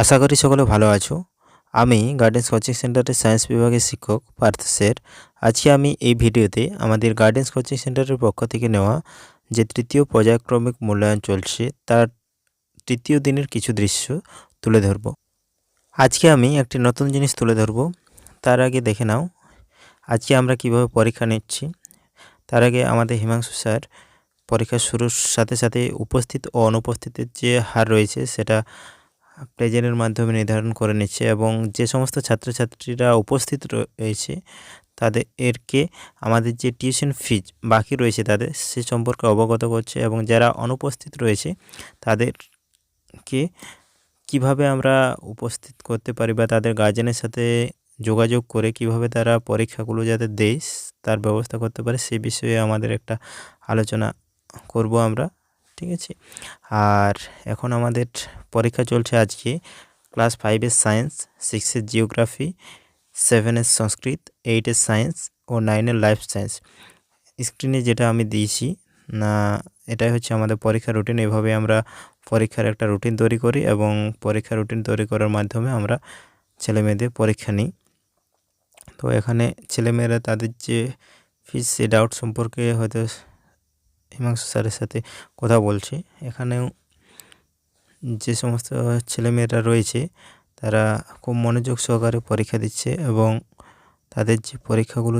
আশা করি সকলে ভালো আছো। আমি গার্ডেন্স কোচিং সেন্টারের সায়েন্স বিভাগের শিক্ষক পার্থ স্যার আজকে আমি এই ভিডিওতে আমাদের গার্ডেন্স কোচিং সেন্টারের পক্ষ থেকে নেওয়া যে তৃতীয় পর্যায়ক্রমিক মূল্যায়ন চলছে, তার তৃতীয় দিনের কিছু দৃশ্য তুলে ধরব। আজকে আমি একটি নতুন জিনিস তুলে ধরব। তার আগে দেখে নাও, আজকে আমরা কীভাবে পরীক্ষা নিচ্ছি। তার আগে আমাদের হিমাংশু স্যার পরীক্ষা শুরুর সাথে সাথে উপস্থিত ও অনুপস্থিতের যে হার রয়েছে, সেটা প্রেজেন্টের মাধ্যমে নির্ধারণ করে নিচ্ছে এবং যে সমস্ত ছাত্রছাত্রীরা উপস্থিত রয়েছে তাদের এরকে আমাদের যে টিউশন ফিজ বাকি রয়েছে তাদের সে সম্পর্কে অবগত করছে এবং যারা অনুপস্থিত রয়েছে তাদেরকে কীভাবে আমরা উপস্থিত করতে পারি বা তাদের গার্জেনের সাথে যোগাযোগ করে কীভাবে তারা পরীক্ষাগুলো যাতে দেয় তার ব্যবস্থা করতে পারে সে বিষয়ে আমাদের একটা আলোচনা করব আমরা, ঠিক আছে? আর এখন আমাদের পরীক্ষা চলছে আজকে। ক্লাস ফাইভের সায়েন্স সিক্সের জিওগ্রাফি সেভেনের সংস্কৃত এইটের সায়েন্স ও নাইনের লাইফ সায়েন্স স্ক্রিনে যেটা আমি দিয়েছি, না, এটাই হচ্ছে আমাদের পরীক্ষা রুটিন এভাবে আমরা পরীক্ষার একটা রুটিন তৈরি করি এবং পরীক্ষা রুটিন তৈরি করার মাধ্যমে আমরা ছেলেমেয়েদের পরীক্ষা নিই। তো এখানে ছেলেমেয়েরা তাদের যে ফিস সে ডাউট সম্পর্কে হয়তো হিমাংশু স্যারের সাথে কথা বলছে। এখানেও যে সমস্ত ছেলেমেয়েরা রয়েছে, তারা খুব মনোযোগ সহকারে পরীক্ষা দিচ্ছে এবং তাদের যে পরীক্ষাগুলো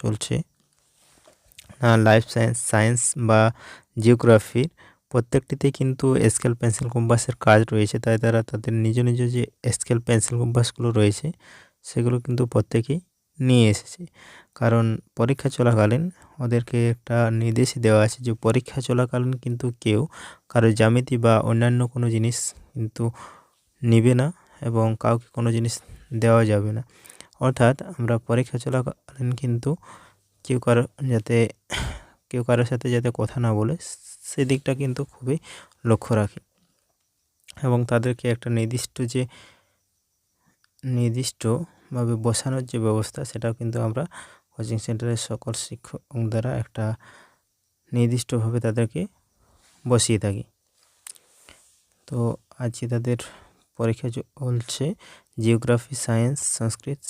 চলছে লাইফ সায়েন্স সায়েন্স বা জিওগ্রাফির প্রত্যেকটিতেই কিন্তু স্কেল পেন্সিল কম্পাসের কাজ রয়েছে। তাই তারা তাদের নিজ নিজ যে স্কেল পেন্সিল কম্পাসগুলো রয়েছে, সেগুলো কিন্তু প্রত্যেকেই নিয়ে এসেছে। কারণ পরীক্ষা চলাকালীন ওদেরকে একটা নির্দেশ দেওয়া আছে যে পরীক্ষা চলাকালীন কিন্তু কেউ কারও জ্যামিতি বা অন্যান্য কোনো জিনিস কিন্তু নিবে না এবং কাউকে কোনো জিনিস দেওয়া যাবে না। অর্থাৎ আমরা পরীক্ষা চলাকালীন কিন্তু কেউ কারও যাতে, কেউ কারোর সাথে যাতে কথা না বলে সেদিকটা কিন্তু খুবই লক্ষ্য রাখি। এবং তাদেরকে একটা নির্দিষ্ট যে নির্দিষ্টভাবে বসানোর যে ব্যবস্থা, সেটাও কিন্তু আমরা কোচিং সেন্টারের সকল শিক্ষক দ্বারা একটা নির্দিষ্টভাবে তাদেরকে বসিয়ে থাকি। তো আজকে তাদের পরীক্ষা চলছে জিওগ্রাফি সায়েন্স সংস্কৃত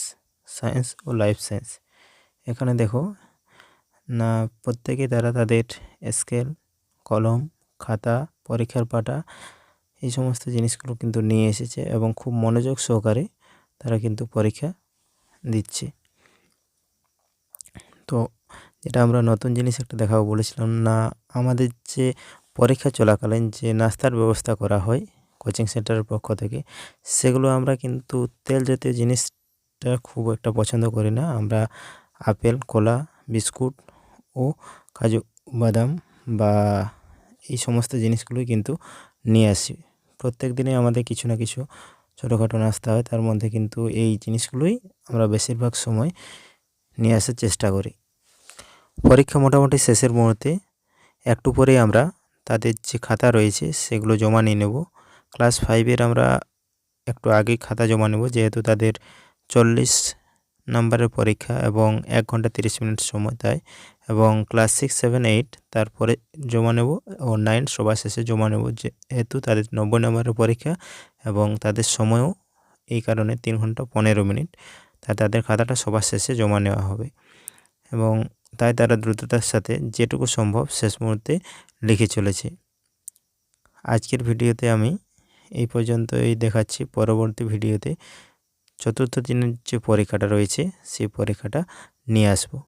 সায়েন্স ও লাইফ সায়েন্স এখানে দেখো, না, প্রত্যেকে তারা তাদের স্কেল কলম খাতা, পরীক্ষার পাটা এই সমস্ত জিনিসগুলো কিন্তু নিয়ে এসেছে এবং খুব মনোযোগ সহকারে তারা কিন্তু পরীক্ষা দিচ্ছে। তো যেটা আমরা নতুন জিনিস একটা দেখাবো বলেছিলাম, না আমাদের যে পরীক্ষা চলাকালীন যে নাস্তার ব্যবস্থা করা হয় কোচিং সেন্টারের পক্ষ থেকে, সেগুলো আমরা কিন্তু তেল জাতীয় জিনিসটা খুব একটা পছন্দ করি না। আমরা আপেল, কলা, বিস্কুট ও কাজু বাদাম বা এই সমস্ত জিনিসগুলোই কিন্তু নিয়ে আসি। প্রত্যেক দিনে আমাদের কিছু না কিছু ছোটোখাটো নাস্তা হয়, তার মধ্যে কিন্তু এই জিনিসগুলোই আমরা বেশিরভাগ সময় নিয়ে আসার চেষ্টা করি। পরীক্ষা মোটামুটি শেষের মুহূর্তে একটু পরেই আমরা তাদের যে খাতা রয়েছে সেগুলো জমা নিয়ে নেব। ক্লাস ফাইভের আমরা একটু আগে খাতা জমা নেব, যেহেতু তাদের চল্লিশ নাম্বারের পরীক্ষা এবং এক ঘণ্টা তিরিশ মিনিট সময় তাই এবং ক্লাস সিক্স, সেভেন, এইট তারপরে জমা নেব ও নাইন সবার শেষে জমা নেব যেহেতু তাদের নব্বই নম্বরের পরীক্ষা এবং তাদের সময়ও এই কারণে তিন ঘণ্টা পনেরো মিনিট। তাই তাদের খাতাটা সবার শেষে জমা নেওয়া হবে এবং তাই তারা দ্রুততার সাথে যেটুকু সম্ভব শেষ মুহূর্তে লিখে চলেছে। আজকের ভিডিওতে আমি এই পর্যন্তই দেখাচ্ছি। পরবর্তী ভিডিওতে চতুর্থ দিনের যে পরীক্ষাটা রয়েছে সেই পরীক্ষাটা নিয়ে আসব।